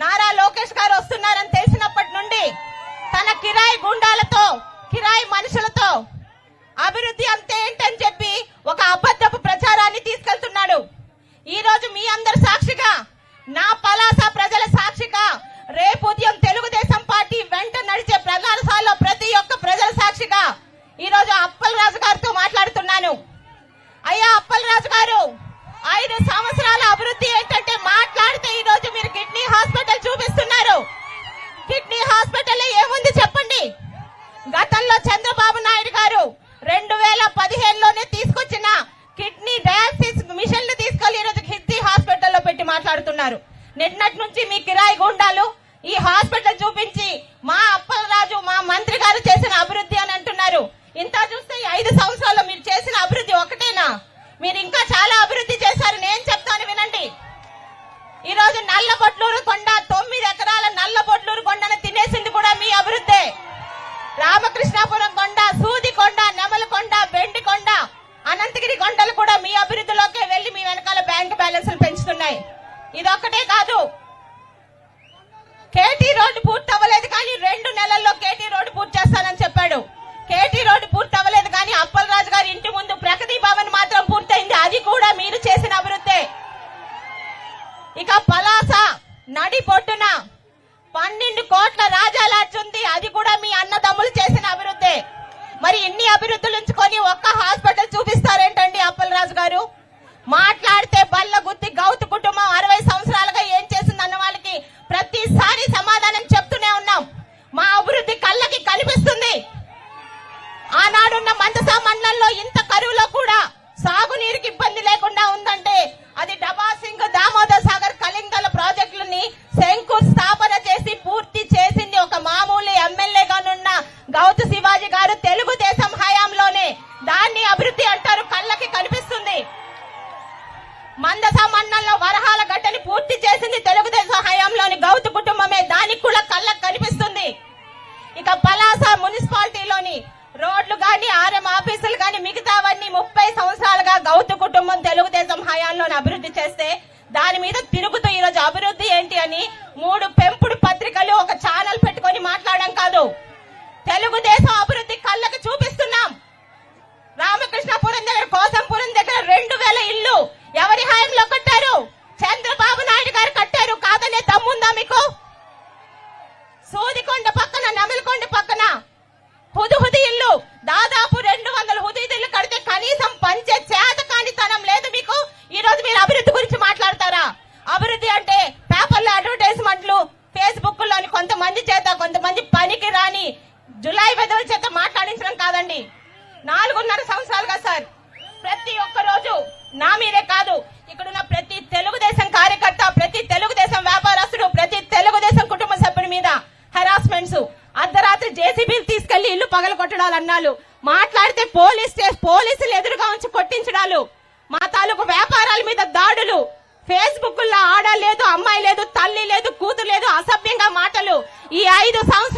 నారా లోకేష్ గారు వస్తున్నారని తెలిసినప్పటి నుండి తన కిరాయి గుండాలతో కిరాయి మనుషులతో అభివృద్ధి అంతే ఏంటని చెప్పి ఒక అబద్ధపు ప్రచారాన్ని తీసుకెళ్తున్నాడు. ఈ రోజు మీ అందరు సాక్షిగా నా పలాస ప్రజల సాక్షిగా రేపు ఉదయం తెలుగుదేశం పార్టీ వెంట నడిచే ప్రధానశాలలో ప్రతి ఒక్క ప్రజల సాక్షిగా ఈ రోజు అప్పల్ రాజు గారితో మాట్లాడుతున్నాను. అయ్యా అప్పల్ రాజు గారు ఐదు సంవత్సరాల అభివృద్ధి ఏంటంటే మాట్లాడితే ఈ రోజు నిన్నటి నుంచి మీ కిరాయి గుండాలు ఈ హాస్పిటల్ చూపించి మా అప్పలరాజు మా మంత్రి గారు చేసిన అభివృద్ధి అని అంటున్నారు. ఇంత చూస్తే ఐదు సంవత్సరాల్లో మీరు చేసిన అభివృద్ధి ఒకటేనా? మీరు ఇంకా చాలా అభివృద్ధి చేశారు. నేను చెప్తాను వినండి. ఈ రోజు నల్లబొట్లూరు కొండ తొమ్మిది ఎకరాల నల్లబొట్లూరు కొండను తినేసింది కూడా మీ అభివృద్ధే. రామకృష్ణాపురం కొండ సూది ఒక్కటే కాదు. కేటీ రోడ్డు పూర్తి అవ్వలేదు కానీ రెండు నెలల్లో కేటీ రోడ్డు పూర్తి చేస్తానని చెప్పాడు. కేటీ రోడ్డు పూర్తి అవ్వలేదు కానీ అప్పలరాజు గారి ఇంటి ముందు ప్రగతి భవన్ మాత్రం పూర్తయింది. అది కూడా మీరు చేసిన అభివృద్ధే. ఇక పలాస నడి పొట్టున పన్నెండు కోట్ల రాజాలాడ్చి అది కూడా మీ అన్నదమ్ములు చేసిన అభివృద్ధి. మరి ఇన్ని అభివృద్ధులు ఉంచుకొని ఒక్క హాస్పిటల్ చూపిస్తారేంటండి అప్పలరాజు గారు? మాట్లాడితే బల్ల గుత్తి గౌతు కుటుంబం అరవై ఇక్కడున్న మందసా మండలంలో ఇంత కరువులో కూడా సాగునీరుకి ఇబ్బంది లేకుండా ఉందంటే అది డబా సింగ్ దామో దాని మీద తిరుగుతూ ఈ రోజు అభివృద్ధి ఏంటి అని మూడు పెంపుడు పత్రికలు ఒక ఛానల్ పెట్టుకొని మాట్లాడడం కాదు. తెలుగుదేశం అభివృద్ధి అంటే పేపర్లో అడ్వర్టైజ్మెంట్లు ఫేస్బుక్లోని కొంతమంది చేత కొంతమంది పనికి రాని జులై వెదవుల చేత మాట్లాడించడం కాదండి. నాలుగున్నర సంవత్సరాలుగా సార్. ప్రతి ఒక్క రోజు నా మీరే కాదు ఇక్కడున్న ప్రతి తెలుగుదేశం కార్యకర్త ప్రతి తెలుగుదేశం వ్యాపారస్తుడు ప్రతి తెలుగుదేశం కుటుంబ సభ్యుడి మీద హెరాస్మెంట్స్ అర్ధరాత్రి జేసీబీలు తీసుకెళ్ళి ఇల్లు పగల కొట్టడాలు అన్నాలు మాట్లాడితే పోలీస్ పోలీసులు ఎదురుగా ఉంచి కొట్టించడాలు మా తాలూకు వ్యాపారాల మీద దాడులు ఫేస్బుక్లో ఆడ లేదు అమ్మాయి లేదు తల్లి లేదు కూతురు లేదు అసభ్యంగా మాటలు. ఈ ఐదు సంవత్సరాలు